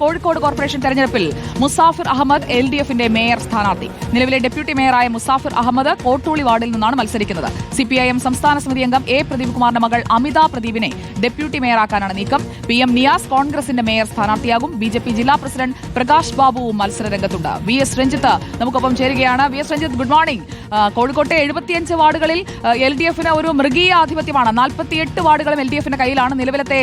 Kozhikode corporation തെരഞ്ഞെടുപ്പിൽ Musafir Ahmed L D എഫിന്റെ mayor സ്ഥാനാർത്ഥി. നിലവിലെ ഡെപ്യൂട്ടി മേയറായ മുസാഫിർ അഹമ്മദ് കോട്ടൂളി വാർഡിൽ നിന്നാണ് മത്സരിക്കുന്നത്. സിപിഐഎം സംസ്ഥാന സമിതി അംഗം എ പ്രദീപ് കുമാറിന്റെ മകൾ അമിത പ്രദീപിനെ ഡെപ്യൂട്ടി മേയറാക്കാനാണ് നീക്കം. പി എം നിയാസ് കോൺഗ്രസിന്റെ മേയർ സ്ഥാനാർത്ഥിയാകും. ബി ജെ പി ജില്ലാ പ്രസിഡന്റ് പ്രകാശ് ബാബുവും മത്സര രംഗത്തുണ്ട്. വി എസ് രഞ്ജിത്ത് നമുക്കൊപ്പം ചേരുകയാണ്. V S Ranjith good morning. കോഴിക്കോട്ടെ എഴുപത്തിയഞ്ച് വാർഡുകളിൽ എൽ ഡി എഫിന് ഒരു മൃഗീയ ആധിപത്യമാണ്. നാൽപ്പത്തിയെട്ട് വാർഡുകളും എൽ ഡി എഫിന്റെ കയ്യിലാണ്. നിലവിലത്തെ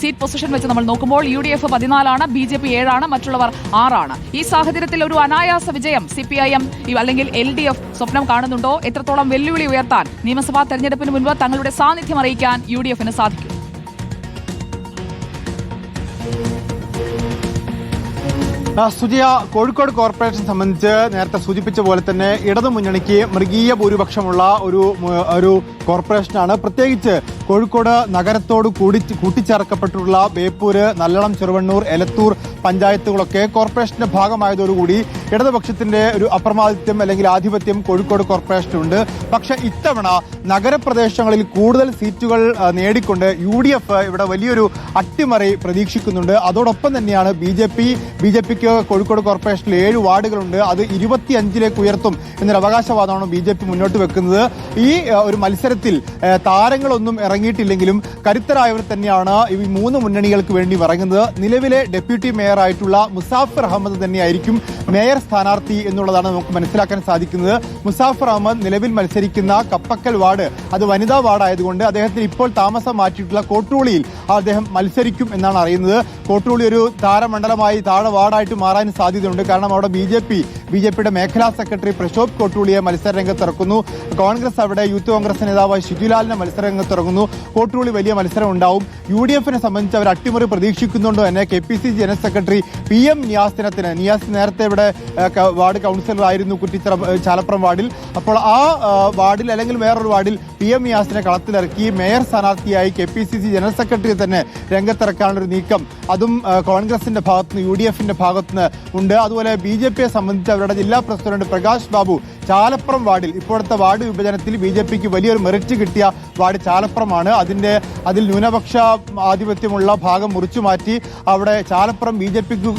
സീറ്റ് പൊസിഷൻ വെച്ച് നമ്മൾ നോക്കുമ്പോൾ യു ഡി എഫ് പതിനാലാണ് ബി ജെ പി ഏഴാണ് മറ്റുള്ളവർ ആറാണ്. ഈ സാഹചര്യത്തിൽ ഒരു അനായാസ വിജയം സി പി ഐ എം അല്ലെങ്കിൽ എൽ ഡി എഫ് സ്വപ്നം കാണുന്നുണ്ടോ? എത്രത്തോളം വെല്ലുവിളി ഉയർത്താൻ നിയമസഭാ തെരഞ്ഞെടുപ്പിന് മുൻപ് തങ്ങളുടെ സാന്നിധ്യം അറിയിക്കാൻ യു ഡി എഫിന് സാധിക്കും? സുജിയ കോഴിക്കോട് കോർപ്പറേഷൻ സംബന്ധിച്ച് നേരത്തെ സൂചിപ്പിച്ച പോലെ തന്നെ ഇടതു മുന്നണിക്ക് മൃഗീയ ഭൂരിപക്ഷമുള്ള ഒരു ഒരു കോർപ്പറേഷനാണ്. പ്രത്യേകിച്ച് കോഴിക്കോട് നഗരത്തോട് കൂടി കൂട്ടിച്ചേർക്കപ്പെട്ടിട്ടുള്ള ബേപ്പൂര് നല്ലളം ചെറുവണ്ണൂർ എലത്തൂർ പഞ്ചായത്തുകളൊക്കെ കോർപ്പറേഷന്റെ ഭാഗമായതോടുകൂടി ഇടതുപക്ഷത്തിന്റെ ഒരു അപ്രമാദിത്യം അല്ലെങ്കിൽ ആധിപത്യം കോഴിക്കോട് കോർപ്പറേഷനുണ്ട്. പക്ഷേ ഇത്തവണ നഗരപ്രദേശങ്ങളിൽ കൂടുതൽ സീറ്റുകൾ നേടിക്കൊണ്ട് യു ഡി എഫ് ഇവിടെ വലിയൊരു അട്ടിമറി പ്രതീക്ഷിക്കുന്നുണ്ട്. അതോടൊപ്പം തന്നെയാണ് B J P B J പിക്ക് കോഴിക്കോട് കോർപ്പറേഷനിൽ ഏഴ് വാർഡുകളുണ്ട്. അത് ഇരുപത്തിയഞ്ചിലേക്ക് ഉയർത്തും എന്നൊരു അവകാശവാദമാണ് ബി ജെ പി മുന്നോട്ട് വെക്കുന്നത്. ഈ ഒരു മത്സരത്തിൽ താരങ്ങളൊന്നും ഇറങ്ങിയിട്ടില്ലെങ്കിലും കരുത്തരായവർ തന്നെയാണ് ഈ മൂന്ന് മുന്നണികൾക്ക് വേണ്ടി ഇറങ്ങുന്നത് നിലവിലെ ഡെപ്യൂട്ടി മേയർ ആയിട്ടുള്ള മുസാഫിർ അഹമ്മദ് തന്നെയായിരിക്കും മേയർ സ്ഥാനാർത്ഥി എന്നുള്ളതാണ് നമുക്ക് മനസ്സിലാക്കാൻ സാധിക്കുന്നത്. മുസാഫർ അഹമ്മദ് നിലവിൽ മത്സരിക്കുന്ന കപ്പക്കൽ വാർഡ് അത് വനിതാ വാർഡായതുകൊണ്ട് അദ്ദേഹത്തിന് ഇപ്പോൾ താമസം മാറ്റിയിട്ടുള്ള കോട്ടൂളിയിൽ അദ്ദേഹം മത്സരിക്കും എന്നാണ് അറിയുന്നത്. കോട്ടൂളി ഒരു താരമണ്ഡലമായി താഴെ വാർഡായിട്ട് മാറാൻ സാധ്യതയുണ്ട്. കാരണം അവിടെ B J P B J പിയുടെ മേഖലാ സെക്രട്ടറി പ്രശോഭ് കോട്ടൂളിയെ മത്സര രംഗത്തിറക്കുന്നു കോൺഗ്രസ് അവിടെ യൂത്ത് കോൺഗ്രസ് നേതാവ് ഷിജുലാലിനെ മത്സര രംഗത്തിറങ്ങുന്നു കോട്ടൂളി വലിയ മത്സരം ഉണ്ടാവും. യു ഡി എഫിനെ സംബന്ധിച്ച് അവർ അട്ടിമറി പ്രതീക്ഷിക്കുന്നുണ്ടോ എന്നെ K P C C general secretary P M നിയാസിനത്തിന് Niyas നേരത്തെ ഇവിടെ വാർഡ് കൗൺസിലർ ആയിരുന്നു കുറ്റിച്ചിറ ചാലപ്പുറം വാർഡിൽ. അപ്പോൾ ആ വാർഡിൽ അല്ലെങ്കിൽ വേറൊരു വാർഡിൽ പി എം നിയാസിനെ കളത്തിലിറക്കി മേയർ സ്ഥാനാർത്ഥിയായി K P C C general secretary തന്നെ രംഗത്തിറക്കാനുള്ള ഒരു നീക്കം. അതും കോൺഗ്രസിന്റെ ഭാഗത്തുനിന്ന് യു ഡി എഫിന്റെ ഭാഗത്തുനിന്ന് ഉണ്ട്. അതുപോലെ ബി ജെ പിയെ സംബന്ധിച്ച് അവരുടെ ജില്ലാ പ്രസിഡന്റ് പ്രകാശ് ബാബു ചാലപ്പുറം വാർഡിൽ. ഇപ്പോഴത്തെ വാർഡ് വിഭജനത്തിൽ ബി ജെ പിക്ക് വലിയൊരു മെറിറ്റ് കിട്ടിയ വാർഡ് ചാലപ്പുറമാണ്. അതിന്റെ അതിൽ ന്യൂനപക്ഷ ആധിപത്യമുള്ള ഭാഗം മുറിച്ചു മാറ്റി അവിടെ ചാലപ്പുറം ബി ജെ പിക്ക്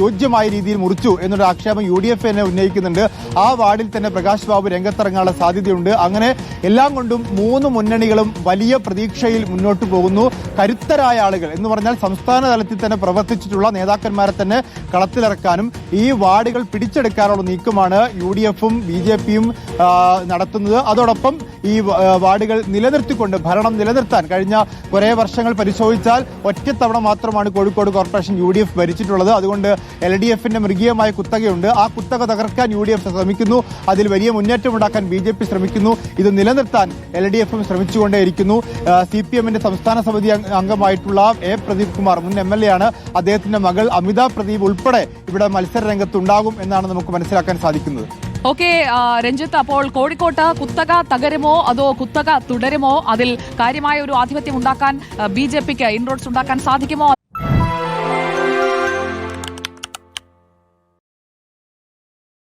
യോജ്യമായ രീതിയിൽ മുറിച്ചു എന്നൊരു ആക്ഷേപം യു ഡി എഫ് തന്നെ ഉന്നയിക്കുന്നുണ്ട്. ആ വാർഡിൽ തന്നെ പ്രകാശ് ബാബു രംഗത്തിറങ്ങാനുള്ള സാധ്യതയുണ്ട്. അങ്ങനെ എല്ലാം കൊണ്ടും മൂന്ന് മുന്നണികളും വലിയ പ്രതീക്ഷയിൽ മുന്നോട്ട് പോകുന്നു. കരുത്തരായ ആളുകൾ എന്ന് പറഞ്ഞാൽ സംസ്ഥാന തലത്തിൽ തന്നെ പ്രവർത്തിച്ചിട്ടുള്ള നേതാക്കന്മാരെ തന്നെ കളത്തിലിറക്കാനും ഈ വാർഡുകൾ പിടിച്ചെടുക്കാനുള്ള നീക്കമാണ് യു ഡി എഫും ബി ജെ പിയും നടത്തുന്നത്. അതോടൊപ്പം ഈ വാർഡുകൾ നിലനിർത്തിക്കൊണ്ട് ഭരണം നിലനിർത്താൻ കഴിഞ്ഞ കുറേ വർഷങ്ങൾ പരിശോധിച്ചാൽ ഒറ്റത്തവണ മാത്രമാണ് Kozhikode corporation U D F ഭരിച്ചിട്ടുള്ളത്. അതുകൊണ്ട് എൽ ഡി എഫിന്റെ മൃഗീയമായ കുത്തകയുണ്ട്. ആ കുത്തക തകർക്കാൻ യു ഡി എഫ് ശ്രമിക്കുന്നു. അതിൽ വലിയ മുന്നേറ്റം ഉണ്ടാക്കാൻ ബി ജെ പി ശ്രമിക്കുന്നു. ഇത് നിലനിർത്താൻ എൽ ഡി എഫും ശ്രമിച്ചുകൊണ്ടേയിരിക്കുന്നു. സി പി എമ്മിന്റെ സംസ്ഥാന സമിതി അംഗമായിട്ടുള്ള എ പ്രദീപ് കുമാർ മുൻ എം എൽ എ ആണ് അദ്ദേഹത്തിന്റെ മകൾ അമിത പ്രദീപ് ഉൾപ്പെടെ ഇവിടെ മത്സര രംഗത്തുണ്ടാകും എന്നാണ് നമുക്ക് മനസ്സിലാക്കാൻ സാധിക്കുന്നത്. ഓക്കെ രഞ്ജിത്ത് അപ്പോൾ കോഴിക്കോട്ട് കുത്തക തകരുമോ? അതോ കുത്തക തുടരുമോ? അതിൽ കാര്യമായ ഒരു ആധിപത്യം ഉണ്ടാക്കാൻ ബി ജെ പിക്ക് ഇൻറോഡ്സ് ഉണ്ടാക്കാൻ സാധിക്കുമോ?